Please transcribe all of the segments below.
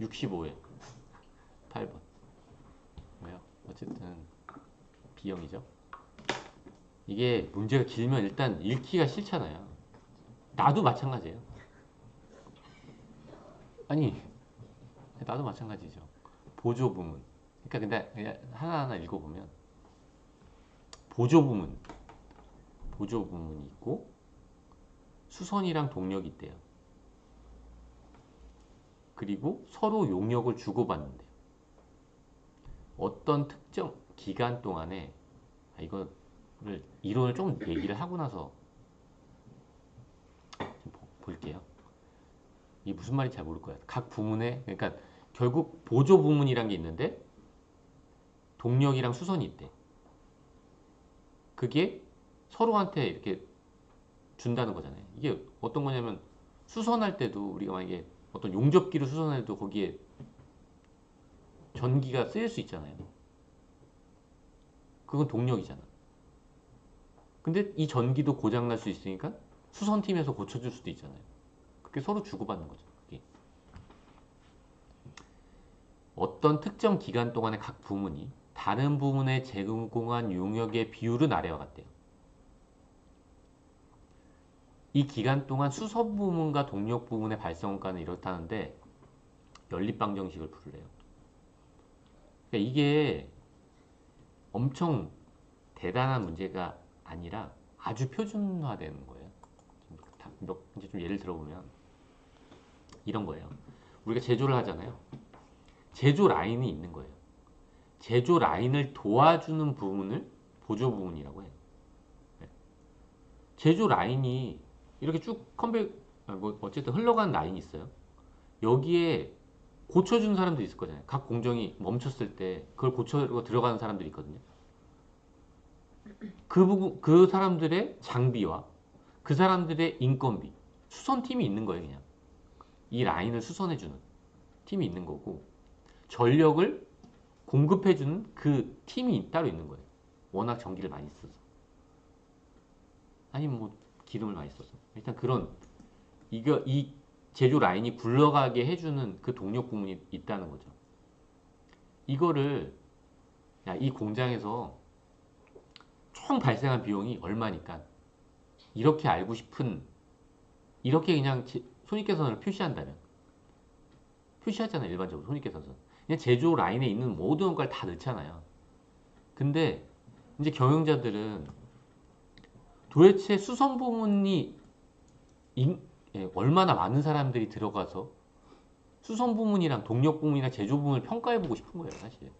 65에 8번. 왜요? 어쨌든 B형이죠. 이게 문제가 길면 일단 읽기가 싫잖아요. 나도 마찬가지예요. 아니, 나도 마찬가지죠. 보조 부문. 그러니까 근데 하나하나 읽어보면 보조 부문, 보조 부문이 있고 수선이랑 동력이 있대요. 그리고 서로 용역을 주고받는데요. 어떤 특정 기간 동안에 아, 이거를 이론을 좀 얘기를 하고 나서 볼게요. 이게 무슨 말인지 잘 모를 거예요. 각 부문에 그러니까 결국 보조 부문이란 게 있는데 동력이랑 수선이 있대. 그게 서로한테 이렇게 준다는 거잖아요. 이게 어떤 거냐면 수선할 때도 우리가 만약에 어떤 용접기를 수선해도 거기에 전기가 쓰일 수 있잖아요. 그건 동력이잖아. 근데 이 전기도 고장 날 수 있으니까 수선팀에서 고쳐줄 수도 있잖아요. 그게 서로 주고받는 거죠. 그게. 어떤 특정 기간 동안에 각 부문이 다른 부문에 제공한 용역의 비율은 아래와 같대요. 이 기간 동안 수선 부문과 동력 부문의 발생 원가는 이렇다는데 연립방 정식을 부르래요. 그러니까 이게 엄청 대단한 문제가 아니라 아주 표준화되는 거예요. 이제 좀 예를 들어보면 이런 거예요. 우리가 제조를 하잖아요. 제조 라인이 있는 거예요. 제조 라인을 도와주는 부분을 보조 부분이라고 해요. 네. 제조 라인이 이렇게 쭉 컨베 아, 뭐 어쨌든 흘러가는 라인이 있어요. 여기에 고쳐주는 사람도 있을 거잖아요. 각 공정이 멈췄을 때 그걸 고쳐고 들어가는 사람들이 있거든요. 그 부분 그 사람들의 장비와 그 사람들의 인건비 수선 팀이 있는 거예요, 그냥. 이 라인을 수선해 주는 팀이 있는 거고 전력을 공급해 주는 그 팀이 따로 있는 거예요. 워낙 전기를 많이 써서. 아니면 뭐 기름을 많이 써서. 일단 그런 이거 이 제조 라인이 굴러가게 해주는 그 동력 부문이 있다는 거죠. 이거를 야, 이 공장에서 총 발생한 비용이 얼마니까 이렇게 알고 싶은 이렇게 그냥 제- 손익계산을 표시한다면 표시하잖아요 일반적으로 손익계산서 그냥 제조 라인에 있는 모든 원가를 다 넣잖아요 근데 이제 경영자들은 도대체 수선 부문이 인- 예, 얼마나 많은 사람들이 들어가서 수선 부문이랑 동력 부문이랑 제조 부문을 평가해 보고 싶은 거예요 사실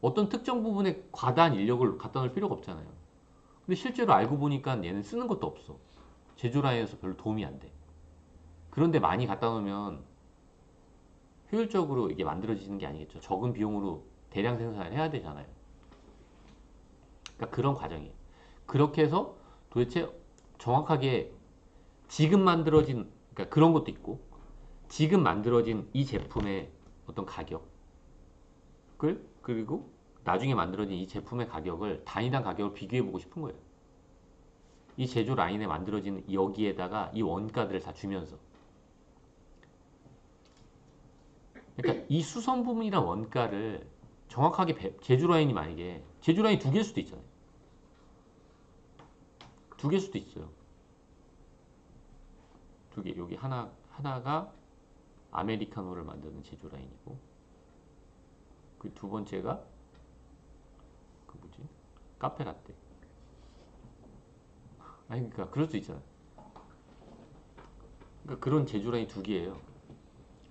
어떤 특정 부분에 과다한 인력을 갖다 놓을 필요가 없잖아요 근데 실제로 알고 보니까 얘는 쓰는 것도 없어 제조 라인에서 별로 도움이 안 돼. 그런데 많이 갖다 놓으면 효율적으로 이게 만들어지는 게 아니겠죠. 적은 비용으로 대량 생산을 해야 되잖아요. 그러니까 그런 과정이에요. 그렇게 해서 도대체 정확하게 지금 만들어진 그러니까 그런 것도 있고 지금 만들어진 이 제품의 어떤 가격을 그리고 나중에 만들어진 이 제품의 가격을 단위당 가격을 비교해 보고 싶은 거예요. 이 제조 라인에 만들어진 여기에다가 이 원가들을 다 주면서 그러니까 이 수선 부분이랑 원가를 정확하게 배- 제조 라인이 만약에 제조 라인이 두 개일 수도 있잖아요. 두 개일 수도 있어요. 두 개. 여기 하나 하나가 아메리카노를 만드는 제조 라인이고 그 두 번째가 그 뭐지? 카페 라떼. 아니 그러니까 그럴 수 있잖아. 그러니까 그런 제조 라인 두 개예요.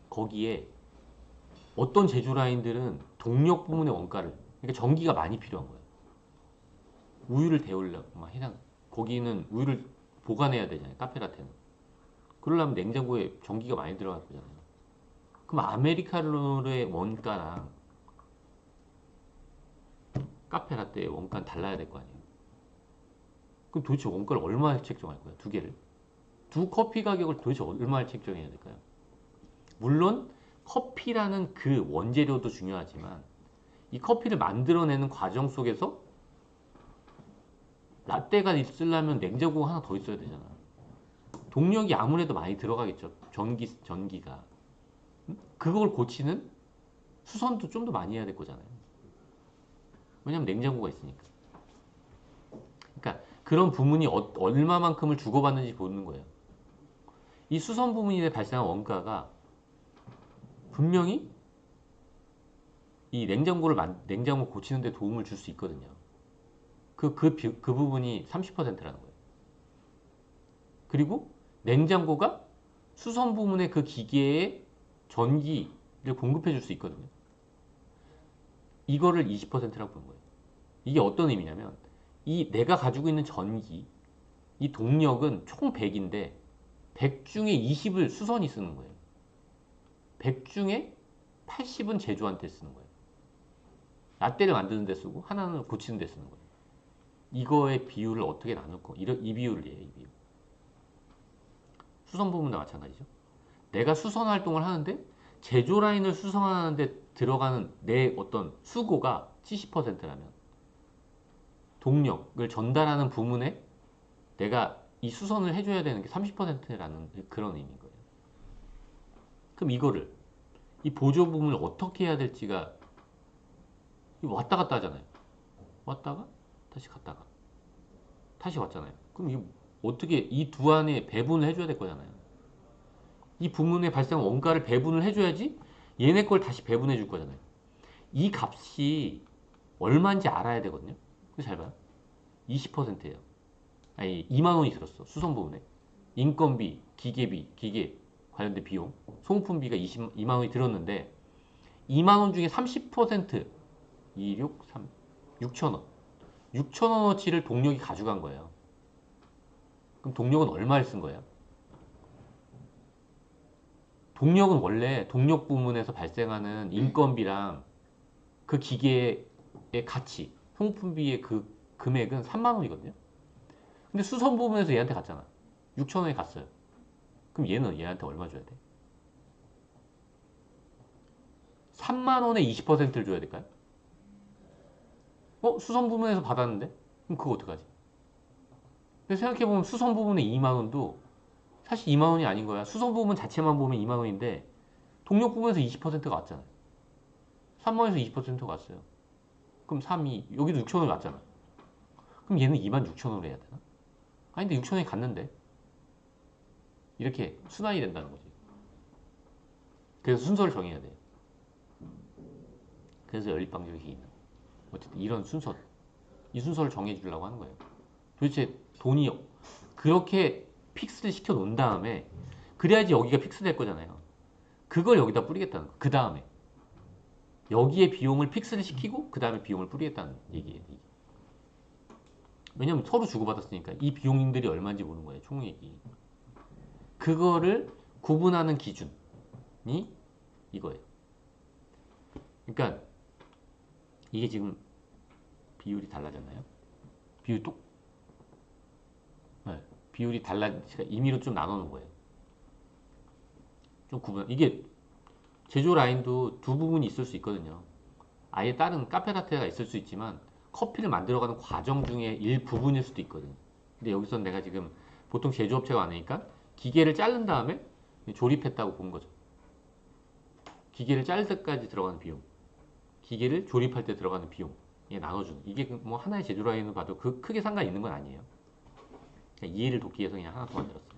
거기에 어떤 제조 라인들은 동력 부문의 원가를 그러니까 전기가 많이 필요한 거예요. 우유를 데우려고 막 해당 거기는 우유를 보관해야 되잖아요. 카페 라테는. 그러려면 냉장고에 전기가 많이 들어갈 거잖아요. 그럼 아메리카노의 원가랑 카페 라떼의 원가는 달라야 될 거 아니에요. 그럼 도대체 원가를 얼마에 책정할 거야? 두 개를. 두 커피 가격을 도대체 얼마에 책정해야 될까요? 물론 커피라는 그 원재료도 중요하지만 이 커피를 만들어내는 과정 속에서 라떼가 있으려면 냉장고가 하나 더 있어야 되잖아. 동력이 아무래도 많이 들어가겠죠. 전기 전기가. 음? 그걸 고치는 수선도 좀 더 많이 해야 될 거잖아요. 왜냐면 냉장고가 있으니까. 그러니까 그런 부문이 어- 얼마만큼을 주고받는지 보는 거예요. 이 수선 부문에 발생한 원가가 분명히 이 냉장고를 만, 냉장고 고치는 데 도움을 줄 수 있거든요. 그, 그, 비- 그 부분이 30%라는 거예요. 그리고 냉장고가 수선 부문의 그 기계에 전기를 공급해 줄 수 있거든요. 이거를 20%라고 보는 거예요. 이게 어떤 의미냐면 이 내가 가지고 있는 전기, 이 동력은 총 100인데 100 중에 20을 수선이 쓰는 거예요. 100 중에 80은 제조한테 쓰는 거예요. 라떼를 만드는 데 쓰고 하나는 고치는 데 쓰는 거예요. 이거의 비율을 어떻게 나눌 거? 이 비율을 얘기해요. 이 비율. 수선 부분도 마찬가지죠. 내가 수선 활동을 하는데 제조 라인을 수선하는데 들어가는 내 어떤 수고가 70%라면 동력을 전달하는 부문에 내가 이 수선을 해줘야 되는 게 30%라는 그런 의미인 거예요. 그럼 이거를 이 보조 부분을 어떻게 해야 될지가 왔다 갔다 하잖아요. 왔다가 다시 갔다가 다시 왔잖아요. 그럼 이거 어떻게 이 두 안에 배분을 해줘야 될 거잖아요. 이 부문에 발생한 원가를 배분을 해줘야지 얘네 걸 다시 배분해 줄 거잖아요. 이 값이 얼마인지 알아야 되거든요. 잘 봐요. 20%예요. 아니 2만 원이 들었어. 수선 부분에. 인건비, 기계비, 기계 관련된 비용, 소모품비가 20, 2만 원이 들었는데 2만 원 중에 30% 2, 6, 3, 6천 원. 6천 원어치를 동력이 가져간 거예요. 그럼 동력은 얼마를 쓴 거예요? 동력은 원래 동력 부문에서 발생하는 인건비랑 그 기계의 가치, 소모품비의 그 금액은 3만 원이거든요. 근데 수선 부문에서 얘한테 갔잖아. 6천 원에 갔어요. 그럼 얘는 얘한테 얼마 줘야 돼? 3만 원에 20%를 줘야 될까요? 어? 수선 부문에서 받았는데? 그럼 그거 어떡하지? 근데 생각해보면 수선 부문의 2만 원도 사실 2만 원이 아닌 거야. 수선 부분 자체만 보면 2만 원인데 동력 부분에서 20%가 왔잖아요. 3만 원에서 20%가 왔어요. 그럼 3, 2, 여기도 6천 원이 왔잖아. 그럼 얘는 2만 6천 원으로 해야 되나? 아닌데 6천 원이 갔는데 이렇게 순환이 된다는 거지. 그래서 순서를 정해야 돼. 그래서 연립방정식이 있는. 거야. 어쨌든 이런 순서, 이 순서를 정해 주려고 하는 거예요. 도대체 돈이 그렇게 픽스를 시켜 놓은 다음에 그래야지 여기가 픽스 될 거잖아요. 그걸 여기다 뿌리겠다는 거. 그 다음에 여기에 비용을 픽스를 시키고 그 다음에 비용을 뿌리겠다는 얘기예요. 왜냐면 서로 주고받았으니까 이 비용들이 얼마인지 모르는 거예요. 총액이. 그거를 구분하는 기준이 이거예요. 그러니까 이게 지금 비율이 달라졌나요? 비율 똑 네, 비율이 달라 제가 임의로 좀 나눠 놓은 거예요. 좀 구분 이게 제조 라인도 두 부분이 있을 수 있거든요. 아예 다른 카페라테가 있을 수 있지만 커피를 만들어가는 과정 중에 일부분일 수도 있거든요. 근데 여기서 내가 지금 보통 제조업체가 많으니까 기계를 자른 다음에 조립했다고 본 거죠. 기계를 자를 때까지 들어가는 비용, 기계를 조립할 때 들어가는 비용, 에 나눠주는. 이게 그뭐 하나의 제조 라인으로 봐도 그 크게 상관이 있는 건 아니에요. 이해를 돕기 위해서 그냥 하나 더 만들었어요.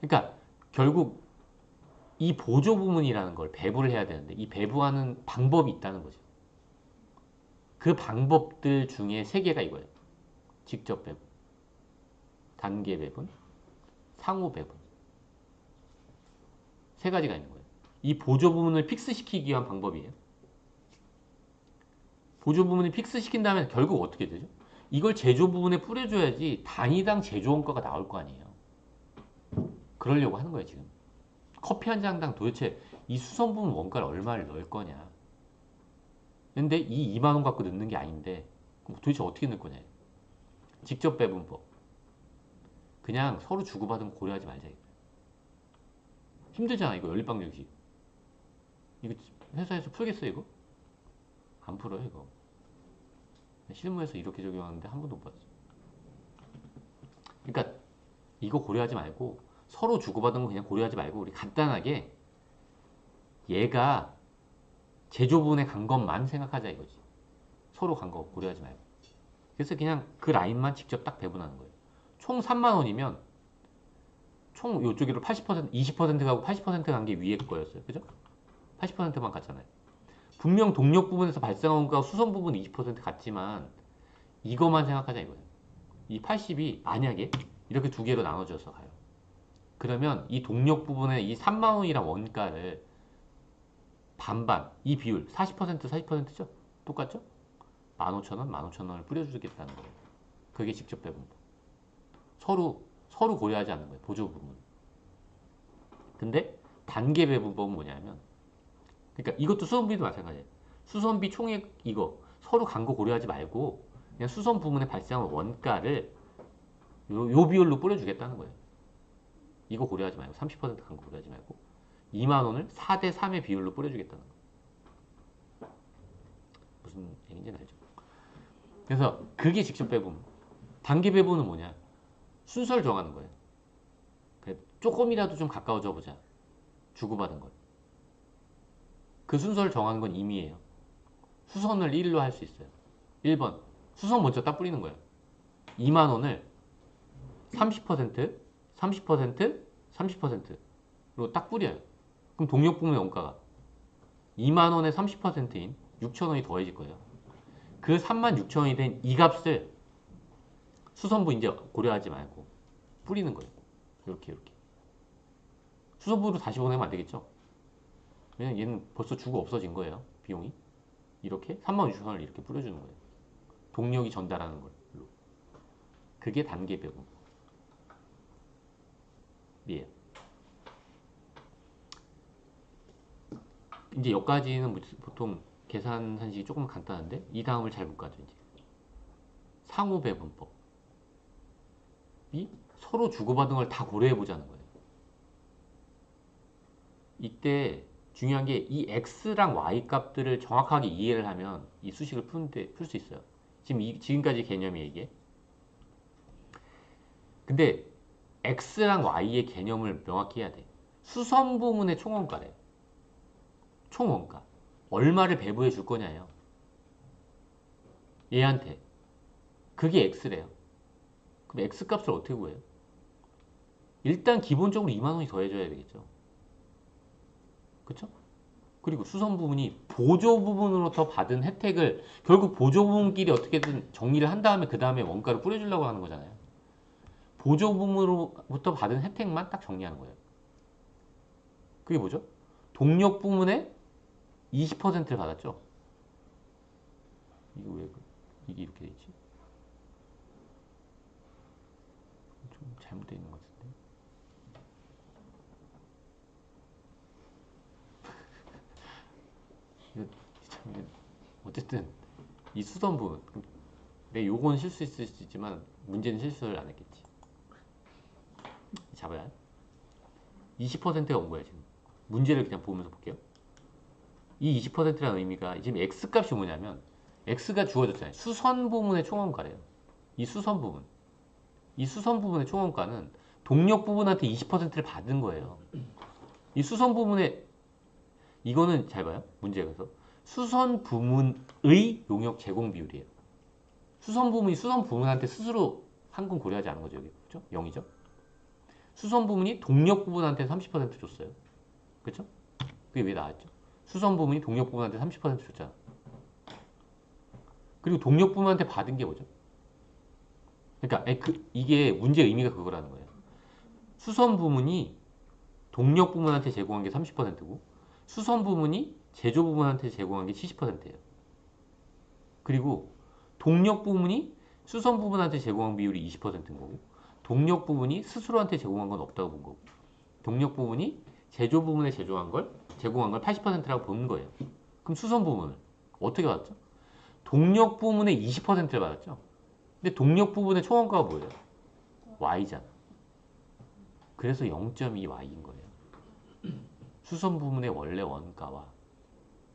그러니까 결국 이 보조 부문이라는 걸 배부를 해야 되는데 이 배부하는 방법이 있다는 거죠. 그 방법들 중에 세 개가 이거예요. 직접 배분, 단계 배분, 상호 배분. 세 가지가 있는 거예요. 이 보조 부문을 픽스시키기 위한 방법이에요. 보조 부문을 픽스 시킨 다음에 결국 어떻게 되죠? 이걸 제조 부분에 뿌려줘야지 단위당 제조 원가가 나올 거 아니에요. 그러려고 하는 거예요, 지금. 커피 한 장당 도대체 이 수선 부분 원가를 얼마를 넣을 거냐. 근데 이 2만 원 갖고 넣는 게 아닌데 도대체 어떻게 넣을 거냐. 직접 배분법. 그냥 서로 주고받은 거 고려하지 말자. 힘들잖아, 이거 연립방정식. 이거 회사에서 풀겠어, 이거? 안 풀어요, 이거. 실무에서 이렇게 적용하는데 한 번도 못 봤어. 그러니까 이거 고려하지 말고 서로 주고받은 거 그냥 고려하지 말고 우리 간단하게 얘가 제조분에 간 것만 생각하자 이거지. 서로 간 거 고려하지 말고. 그래서 그냥 그 라인만 직접 딱 배분하는 거예요. 총 3만 원이면 총 요쪽으로 80% 20% 가고 80%간 게 위에 거였어요. 그죠? 80%만 갔잖아요. 분명 동력 부분에서 발생한 거가 수선 부분 20% 같지만 이거만 생각하자 이거예요. 이 80이 만약에 이렇게 두 개로 나눠져서 가요. 그러면 이 동력 부분에 이 3만 원이란 원가를 반반 이 비율 40% 40%죠? 똑같죠? 15,000원 15,000원을 뿌려주겠다는 거예요. 그게 직접 배분. 서로 서로 고려하지 않는 거예요. 보조 부분. 근데 단계 배분법은 뭐냐면 그러니까 이것도 수선비도 마찬가지예요. 수선비 총액 이거 서로 간거 고려하지 말고 그냥 수선 부분에 발생한 원가를 요, 요 비율로 뿌려주겠다는 거예요. 이거 고려하지 말고 30%간 거 고려하지 말고 2만 원을 4대 3의 비율로 뿌려주겠다는 거. 무슨 얘기인지 알죠? 그래서 그게 직접 배분. 단계 배분은 뭐냐? 순서를 정하는 거예요. 조금이라도 좀 가까워져 보자. 주고받은 걸. 그 순서를 정하는 건 임의예요. 수선을 1로 할 수 있어요. 1번. 수선 먼저 딱 뿌리는 거예요. 2만 원을 30%, 30%, 30%로 딱 뿌려요. 그럼 동력 부문의 원가가 2만 원의 30%인 6천 원이 더해질 거예요. 그 3만 6천 원이 된 이 값을 수선부 이제 고려하지 말고 뿌리는 거예요. 이렇게 이렇게. 수선부로 다시 보내면 안 되겠죠? 왜냐면 얘는 벌써 주고 없어진 거예요. 비용이. 이렇게 3만 6천 원을 이렇게 뿌려주는 거예요. 동력이 전달하는 걸로. 그게 단계 배분. 이에요. 이제 여기까지는 보통 계산 산식이 조금 간단한데 이 다음을 잘 못 가죠 상호 배분법 이 서로 주고받은 걸 다 고려해 보자는 거예요 이때 중요한 게 이 x랑 y 값들을 정확하게 이해를 하면 이 수식을 푸는데 풀 수 있어요 지금 이, 지금까지 개념이 이게 근데 x랑 y의 개념을 명확히 해야 돼 수선 부문의 총원가래 총원가 얼마를 배부해 줄 거냐예요. 얘한테. 그게 x래요. 그럼 x 값을 어떻게 구해요? 일단 기본적으로 2만 원이 더해줘야 되겠죠. 그쵸? 그리고 수선 부분이 보조 부분으로부터 받은 혜택을 결국 보조 부분끼리 어떻게든 정리를 한 다음에 그 다음에 원가를 뿌려주려고 하는 거잖아요. 보조 부분으로부터 받은 혜택만 딱 정리하는 거예요. 그게 뭐죠? 동력 부문에 20%를 받았죠. 이거 왜 그, 이게 이렇게 돼 있지? 좀 잘못되어 있는 것같은데. 이거 참 어쨌든 이 수선 부분 내 요건 실수했을 수 있지만 문제는 실수를 안 했겠지. 잡아야 20%가 온 거야 지금. 문제를 그냥 보면서 볼게요. 이 20%라는 의미가 지금 x값이 뭐냐면 x가 주어졌잖아요. 수선 부분의 총원가래요. 이 수선 부분. 이 수선 부분의 총원가는 동력 부분한테 20%를 받은 거예요. 이 수선 부분의 이거는 잘 봐요. 문제에서 수선 부문의 용역 제공 비율이에요. 수선 부문이 수선 부문한테 스스로 한건 고려하지 않은 거죠. 여기. 그죠? 0이죠. 수선 부문이 동력 부분한테 30% 줬어요. 그렇죠? 그게 왜 나왔죠? 수선 부분이 동력 부분한테 30% 줬잖아. 그리고 동력 부분한테 받은 게 뭐죠? 그러니까 그, 이게 문제의 의미가 그거라는 거예요. 수선 부문이 동력 부문한테 제공한 게 30%고 수선 부문이 제조 부문한테 제공한 게 70%예요. 그리고 동력 부문이 수선 부분한테 제공한 비율이 20%인 거고 동력 부분이 스스로한테 제공한 건 없다고 본 거고 동력 부분이 제조 부분에 제조한 걸 제공한 걸 80%라고 보는 거예요. 그럼 수선 부분을 어떻게 받았죠? 동력 부분의 20%를 받았죠. 근데 동력 부분의 총원가가 뭐예요? y잖아. 그래서 0.2y인 거예요. 수선 부분의 원래 원가와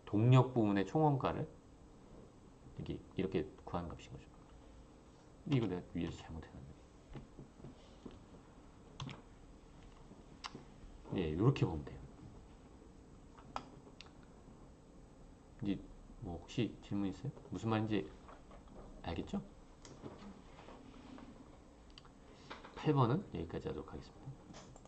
동력 부분의 총원가를 이렇게, 이렇게 구하는 값인 거죠. 이거 내가 위에서 잘못해놨네. 예, 이렇게 보면 돼요. 이제 뭐 혹시 질문 있어요? 무슨 말인지 알겠죠? 8번은 여기까지 하도록 하겠습니다.